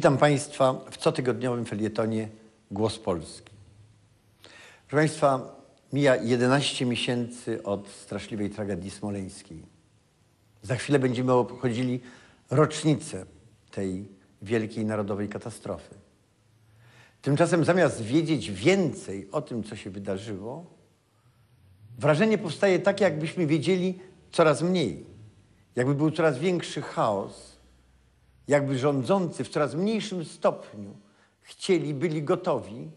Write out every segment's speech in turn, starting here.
Witam Państwa w cotygodniowym felietonie Głos Polski. Proszę Państwa, mija 11 miesięcy od straszliwej tragedii smoleńskiej. Za chwilę będziemy obchodzili rocznicę tej wielkiej narodowej katastrofy. Tymczasem zamiast wiedzieć więcej o tym, co się wydarzyło, wrażenie powstaje takie, jakbyśmy wiedzieli coraz mniej. Jakby był coraz większy chaos, jakby rządzący w coraz mniejszym stopniu chcieli, byli gotowi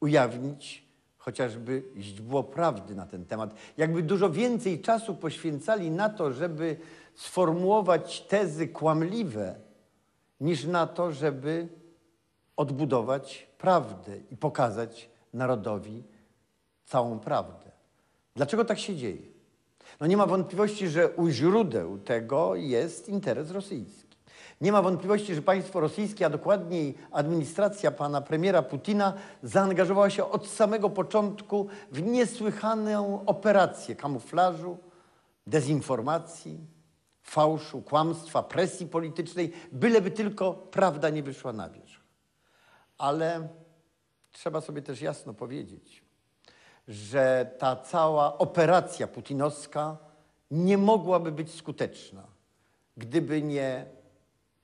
ujawnić chociażby źdźbło prawdy na ten temat. Jakby dużo więcej czasu poświęcali na to, żeby sformułować tezy kłamliwe, niż na to, żeby odbudować prawdę i pokazać narodowi całą prawdę. Dlaczego tak się dzieje? No nie ma wątpliwości, że u źródeł tego jest interes rosyjski. Nie ma wątpliwości, że państwo rosyjskie, a dokładniej administracja pana premiera Putina zaangażowała się od samego początku w niesłychaną operację kamuflażu, dezinformacji, fałszu, kłamstwa, presji politycznej, byleby tylko prawda nie wyszła na wierzch. Ale trzeba sobie też jasno powiedzieć, że ta cała operacja putinowska nie mogłaby być skuteczna, gdyby nie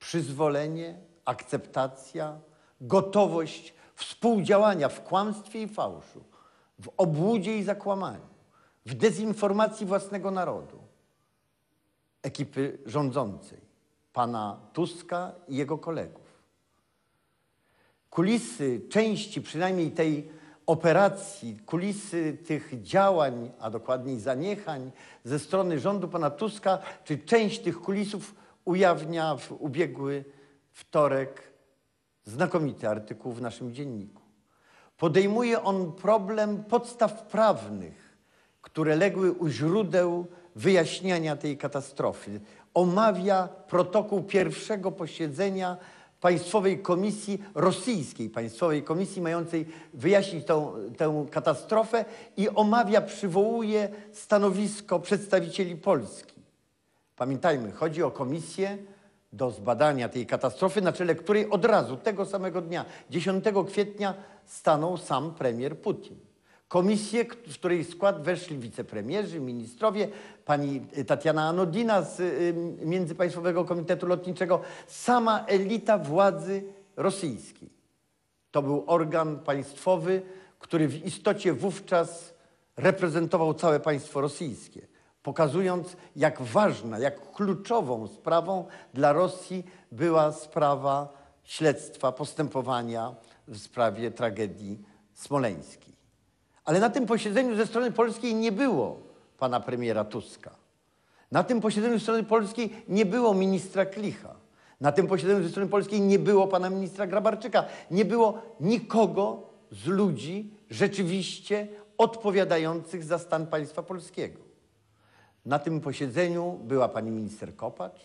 przyzwolenie, akceptacja, gotowość współdziałania w kłamstwie i fałszu, w obłudzie i zakłamaniu, w dezinformacji własnego narodu ekipy rządzącej, pana Tuska i jego kolegów. Kulisy części przynajmniej tej operacji, kulisy tych działań, a dokładniej zaniechań ze strony rządu pana Tuska, czy część tych kulisów ujawnia w ubiegły wtorek znakomity artykuł w naszym dzienniku. Podejmuje on problem podstaw prawnych, które legły u źródeł wyjaśniania tej katastrofy. Omawia protokół pierwszego posiedzenia Państwowej Komisji Rosyjskiej, Państwowej Komisji mającej wyjaśnić tą, tę katastrofę i omawia, przywołuje stanowisko przedstawicieli Polski. Pamiętajmy, chodzi o komisję do zbadania tej katastrofy, na czele której od razu, tego samego dnia, 10 kwietnia, stanął sam premier Putin. Komisję, w której skład weszli wicepremierzy, ministrowie, pani Tatiana Anodina z Międzypaństwowego Komitetu Lotniczego, sama elita władzy rosyjskiej. To był organ państwowy, który w istocie wówczas reprezentował całe państwo rosyjskie, pokazując, jak ważna, jak kluczową sprawą dla Rosji była sprawa śledztwa, postępowania w sprawie tragedii smoleńskiej. Ale na tym posiedzeniu ze strony polskiej nie było pana premiera Tuska. Na tym posiedzeniu ze strony polskiej nie było ministra Klicha. Na tym posiedzeniu ze strony polskiej nie było pana ministra Grabarczyka. Nie było nikogo z ludzi rzeczywiście odpowiadających za stan państwa polskiego. Na tym posiedzeniu była pani minister Kopacz,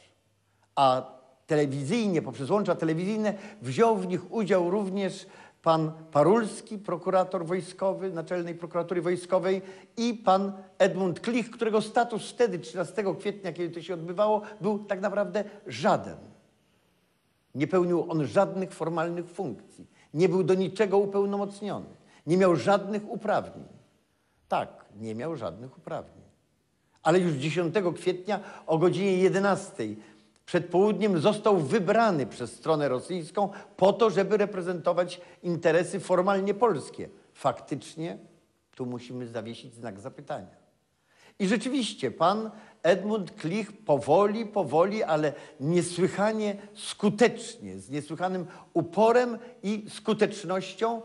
a telewizyjnie, poprzez łącza telewizyjne wziął w nich udział również pan Parulski, prokurator wojskowy Naczelnej Prokuratury Wojskowej i pan Edmund Klich, którego status wtedy, 13 kwietnia, kiedy to się odbywało, był tak naprawdę żaden. Nie pełnił on żadnych formalnych funkcji. Nie był do niczego upełnomocniony. Nie miał żadnych uprawnień. Tak, nie miał żadnych uprawnień. Ale już 10 kwietnia o godzinie 11 przed południem został wybrany przez stronę rosyjską po to, żeby reprezentować interesy formalnie polskie. Faktycznie tu musimy zawiesić znak zapytania. I rzeczywiście pan Edmund Klich powoli, powoli, ale niesłychanie skutecznie, z niesłychanym uporem i skutecznością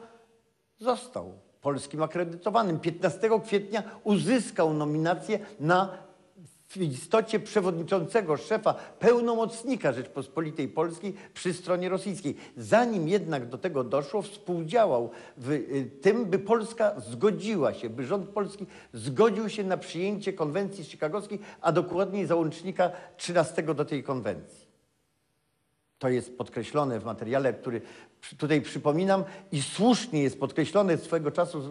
został polskim akredytowanym. 15 kwietnia uzyskał nominację na w istocie przewodniczącego, szefa, pełnomocnika Rzeczpospolitej Polskiej przy stronie rosyjskiej. Zanim jednak do tego doszło, współdziałał w y, tym, by Polska zgodziła się, by rząd polski zgodził się na przyjęcie konwencji chicagowskiej, a dokładniej załącznika 13 do tej konwencji. To jest podkreślone w materiale, który tutaj przypominam i słusznie jest podkreślone. Swego czasu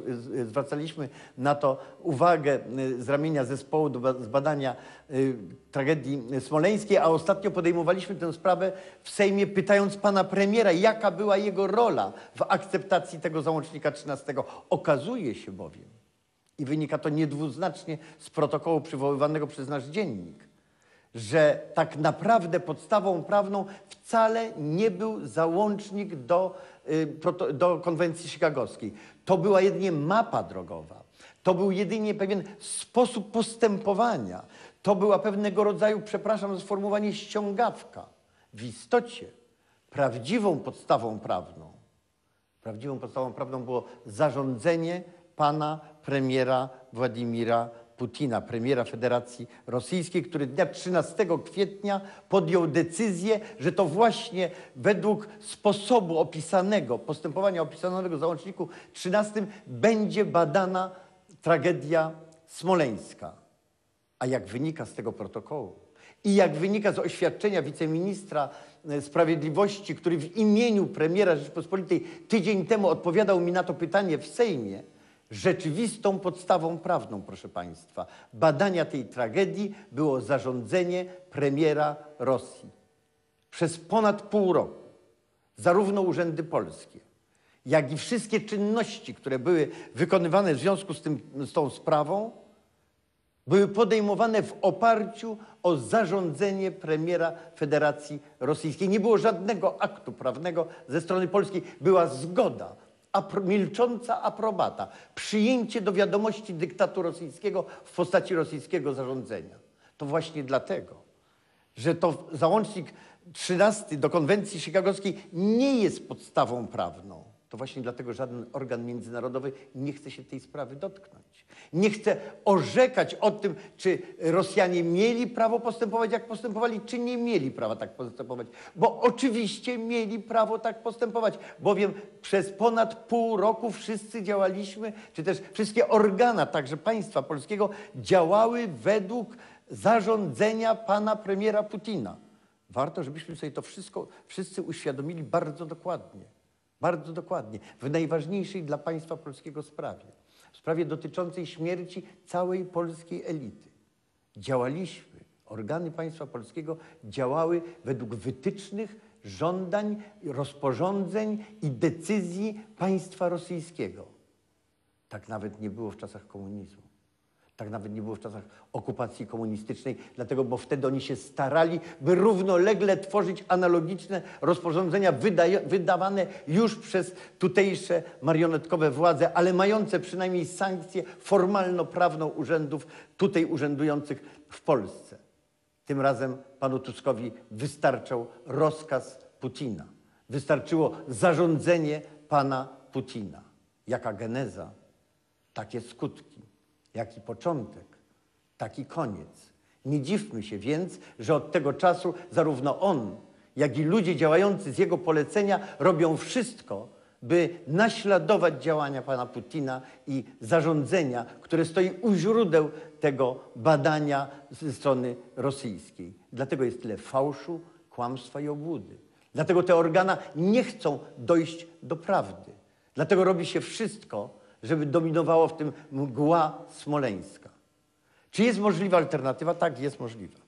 zwracaliśmy na to uwagę y, z ramienia zespołu do ba- z badania y, tragedii smoleńskiej, a ostatnio podejmowaliśmy tę sprawę w Sejmie, pytając pana premiera, jaka była jego rola w akceptacji tego załącznika 13. Okazuje się bowiem, i wynika to niedwuznacznie z protokołu przywoływanego przez nasz dziennik, że tak naprawdę podstawą prawną wcale nie był załącznik do, y, do konwencji chicagowskiej. To była jedynie mapa drogowa. To był jedynie pewien sposób postępowania. To była pewnego rodzaju, przepraszam za sformułowanie, ściągawka. W istocie prawdziwą podstawą prawną Prawdziwą podstawą prawną było zarządzenie pana premiera Władimira Putina, premiera Federacji Rosyjskiej, który dnia 13 kwietnia podjął decyzję, że to właśnie według sposobu opisanego, postępowania opisanego w załączniku 13 będzie badana tragedia smoleńska. A jak wynika z tego protokołu i jak wynika z oświadczenia wiceministra e, sprawiedliwości, który w imieniu premiera Rzeczypospolitej tydzień temu odpowiadał mi na to pytanie w Sejmie, rzeczywistą podstawą prawną, proszę Państwa, badania tej tragedii było zarządzenie premiera Rosji. Przez ponad pół roku zarówno urzędy polskie, jak i wszystkie czynności, które były wykonywane w związku z, tym, z tą sprawą, były podejmowane w oparciu o zarządzenie premiera Federacji Rosyjskiej. Nie było żadnego aktu prawnego ze strony polskiej. Była zgoda, apro, milcząca aprobata, przyjęcie do wiadomości dyktatu rosyjskiego w postaci rosyjskiego zarządzenia. To właśnie dlatego, że to załącznik 13 do konwencji chicagowskiej nie jest podstawą prawną. To właśnie dlatego żaden organ międzynarodowy nie chce się tej sprawy dotknąć. Nie chce orzekać o tym, czy Rosjanie mieli prawo postępować, jak postępowali, czy nie mieli prawa tak postępować. Bo oczywiście mieli prawo tak postępować, bowiem przez ponad pół roku wszyscy działaliśmy, czy też wszystkie organa, także państwa polskiego, działały według zarządzenia pana premiera Putina. Warto, żebyśmy sobie to wszystko wszyscy uświadomili bardzo dokładnie. Bardzo dokładnie. W najważniejszej dla państwa polskiego sprawie. W sprawie dotyczącej śmierci całej polskiej elity. Działaliśmy, organy państwa polskiego działały według wytycznych, żądań, rozporządzeń i decyzji państwa rosyjskiego. Tak nawet nie było w czasach komunizmu. Tak nawet nie było w czasach okupacji komunistycznej, dlatego, bo wtedy oni się starali, by równolegle tworzyć analogiczne rozporządzenia wydawane już przez tutejsze marionetkowe władze, ale mające przynajmniej sankcję formalno-prawną urzędów tutaj urzędujących w Polsce. Tym razem panu Tuskowi wystarczał rozkaz Putina. Wystarczyło zarządzenie pana Putina. Jaka geneza, takie skutki. Jaki początek, taki koniec. Nie dziwmy się więc, że od tego czasu zarówno on, jak i ludzie działający z jego polecenia robią wszystko, by naśladować działania pana Putina i zarządzenia, które stoi u źródeł tego badania ze strony rosyjskiej. Dlatego jest tyle fałszu, kłamstwa i obłudy. Dlatego te organa nie chcą dojść do prawdy. Dlatego robi się wszystko, żeby dominowało w tym mgła smoleńska. Czy jest możliwa alternatywa? Tak, jest możliwa.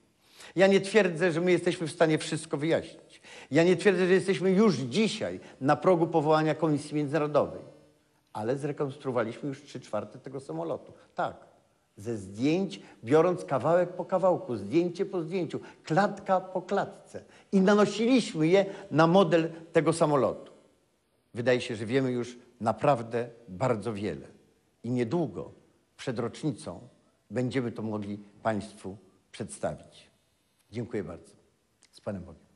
Ja nie twierdzę, że my jesteśmy w stanie wszystko wyjaśnić. Ja nie twierdzę, że jesteśmy już dzisiaj na progu powołania Komisji Międzynarodowej. Ale zrekonstruowaliśmy już trzy czwarte tego samolotu. Tak. Ze zdjęć, biorąc kawałek po kawałku, zdjęcie po zdjęciu, klatka po klatce. I nanosiliśmy je na model tego samolotu. Wydaje się, że wiemy już naprawdę bardzo wiele. I niedługo, przed rocznicą, będziemy to mogli Państwu przedstawić. Dziękuję bardzo. Z Panem Bogiem.